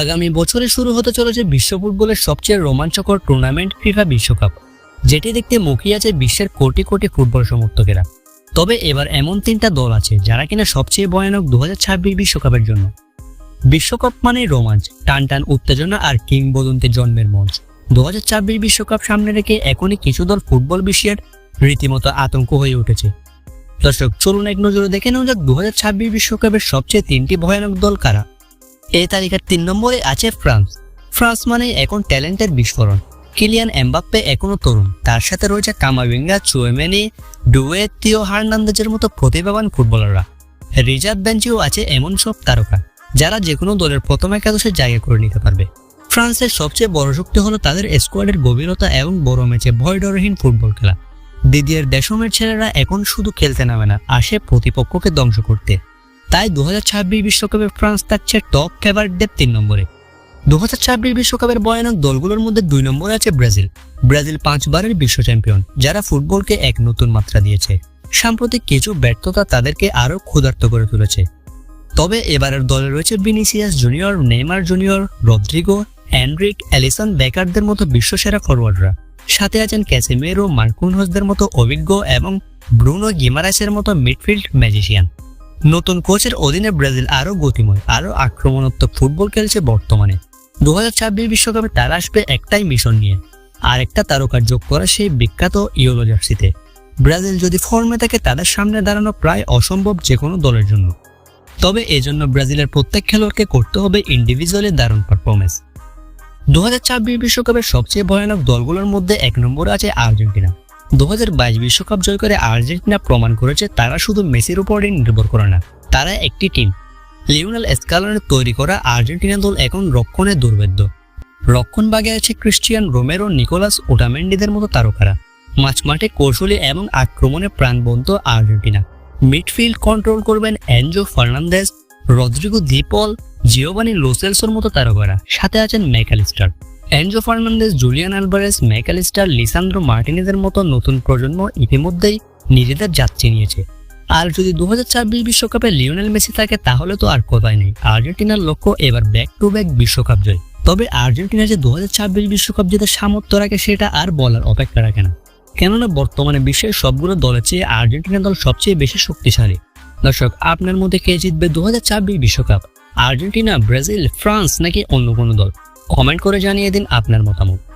আগামী বছরে শুরু হতে চলেছে বিশ্ব ফুটবলের সবচেয়ে রোমাঞ্চকর টুর্নামেন্ট ফিফা বিশ্বকাপ, যেটি দেখতে মুখিয়ে আছে বিশ্বের কোটি কোটি ফুটবল সমর্থকেরা। তবে এবার এমন তিনটা দল আছে যারা কিনা সবচেয়ে ভয়ানক দু বিশ্বকাপের জন্য। বিশ্বকাপ মানেই রোমাঞ্চ টান টান উত্তেজনা আর কিংবদন্তি জন্মের মঞ্চ। দু বিশ্বকাপ সামনে রেখে এখনই কিছু দল ফুটবল বিশ্বের রীতিমতো আতঙ্ক হয়ে উঠেছে। দর্শক, চলুন এক নজরে দেখে নেওয়া যাক দু বিশ্বকাপের সবচেয়ে তিনটি ভয়ানক দল কারা। এই তালিকার তিন নম্বরে আছে ফ্রান্স। ফ্রান্স মানে এখন ট্যালেন্টের বিস্ফোরণ। কিলিয়ান এমবাপ্পে এখনও তরুণ। তার সাথে রয়েছে কামাবিঙ্গা, চুয়েমেনি, ডুয়ে, তিও হার্নান্দেজের মতো প্রতিভাবান ফুটবলাররা। রিজার্ভ বেঞ্চেও আছে এমন সব তারকা, যারা যে কোনো দলের প্রথম একাদশে জায়গা করে নিতে পারবে। ফ্রান্সের সবচেয়ে বড় শক্তি হলো তাদের স্কোয়াডের গভীরতা এবং বড় ম্যাচে ভয় ডরহীন ফুটবল খেলা। দিদিয়ের দেশমের ছেলেরা এখন শুধু খেলতে নামে না, আসে প্রতিপক্ষকে ধ্বংস করতে। তাই দু হাজার বিশ্বকাপে ফ্রান্স থাকছে টপ ফেভারিটদের তিন নম্বরে। দু হাজার বিশ্বকাপের ভয়ানক দলগুলোর মধ্যে দুই নম্বরে আছে ব্রাজিল। ব্রাজিল পাঁচবারের বিশ্ব চ্যাম্পিয়ন যারা ফুটবলকে এক নতুন মাত্রা দিয়েছে। সাম্প্রতিক কিছু ব্যর্থতা তাদেরকে আরও ক্ষুধার্ত করে তুলেছে। তবে এবারের দলে রয়েছে Vinicius Junior, Neymar Junior, Rodrygo Endrick Alisson বেকারদের মতো বিশ্বসেরা ফরওয়ার্ডরা সাথে আছেন ক্যাসিমেরো মার্কুনহসদের মতো অভিজ্ঞ এবং ব্রুনো গিমারাইসের মতো মিডফিল্ড ম্যাজিশিয়ান। নতুন কোচের অধীনে ব্রাজিল আরও গতিময়, আরও আক্রমণাত্মক ফুটবল খেলছে বর্তমানে। দু বিশ্বকাপে তারা আসবে একটাই মিশন নিয়ে, আর একটা তারকার যোগ করা সেই বিখ্যাত ইয়োলো জার্সিতে। ব্রাজিল যদি ফর্মে থাকে, তাদের সামনে দাঁড়ানো প্রায় অসম্ভব যে কোনো দলের জন্য। তবে এজন্য ব্রাজিলের প্রত্যেক খেলোয়াড়কে করতে হবে ইন্ডিভিজুয়ালি দারুণ পারফরমেন্স দু বিশ্বকাপের সবচেয়ে ভয়ানক দলগুলোর মধ্যে এক নম্বরে আছে আর্জেন্টিনা। দু বিশ্বকাপ জয় করে আর্জেন্টিনা প্রমাণ করেছে তারা শুধু মেসির উপরই নির্ভর করে না, তারা একটি টিম লিওনাল এসকালনের তৈরি করা আর্জেন্টিনা দল এখন রক্ষণে দুর্ভেদ্য। রক্ষণ বাগে আছে ক্রিশ্চিয়ান রোমেরো, নিকোলাস ওটামেন্ডিদের মতো তারকারা। মাঝমাঠে কৌশলী এবং আক্রমণে প্রাণবন্ত আর্জেন্টিনা। মিডফিল্ড কন্ট্রোল করবেন Enzo Fernandez, Rodrigo De Paul Giovani লোসেলসোর মতো তারকারা। সাথে আছেন Mac Allister. Enzo Fernandez, Julian Alvarez Mac Allister Lisandro মার্টিনেজের মতো নতুন প্রজন্ম ইতিমধ্যেই নিজেদের যাত্রী নিয়েছে আর যদি দু বিশ্বকাপে লিওনেল মেসি থাকে, তাহলে তো আর কোথায় নেই। আর্জেন্টিনার লক্ষ্য এবার ব্যাক টু ব্যাক বিশ্বকাপ জয়। তবে আর্জেন্টিনা যে দু বিশ্বকাপ জেতার সামর্থ্য রাখে, সেটা আর বলার অপেক্ষা রাখে না। কেননা বর্তমানে বিশ্বের সবগুলো দলের চেয়ে আর্জেন্টিনা দল সবচেয়ে বেশি শক্তিশালী। দর্শক, আপনার মধ্যে কে জিতবে দু বিশ্বকাপ? আর্জেন্টিনা, ব্রাজিল, ফ্রান্স নাকি অন্য কোনো দল? কমেন্ট করে জানিয়ে দিন আপনার মতামত।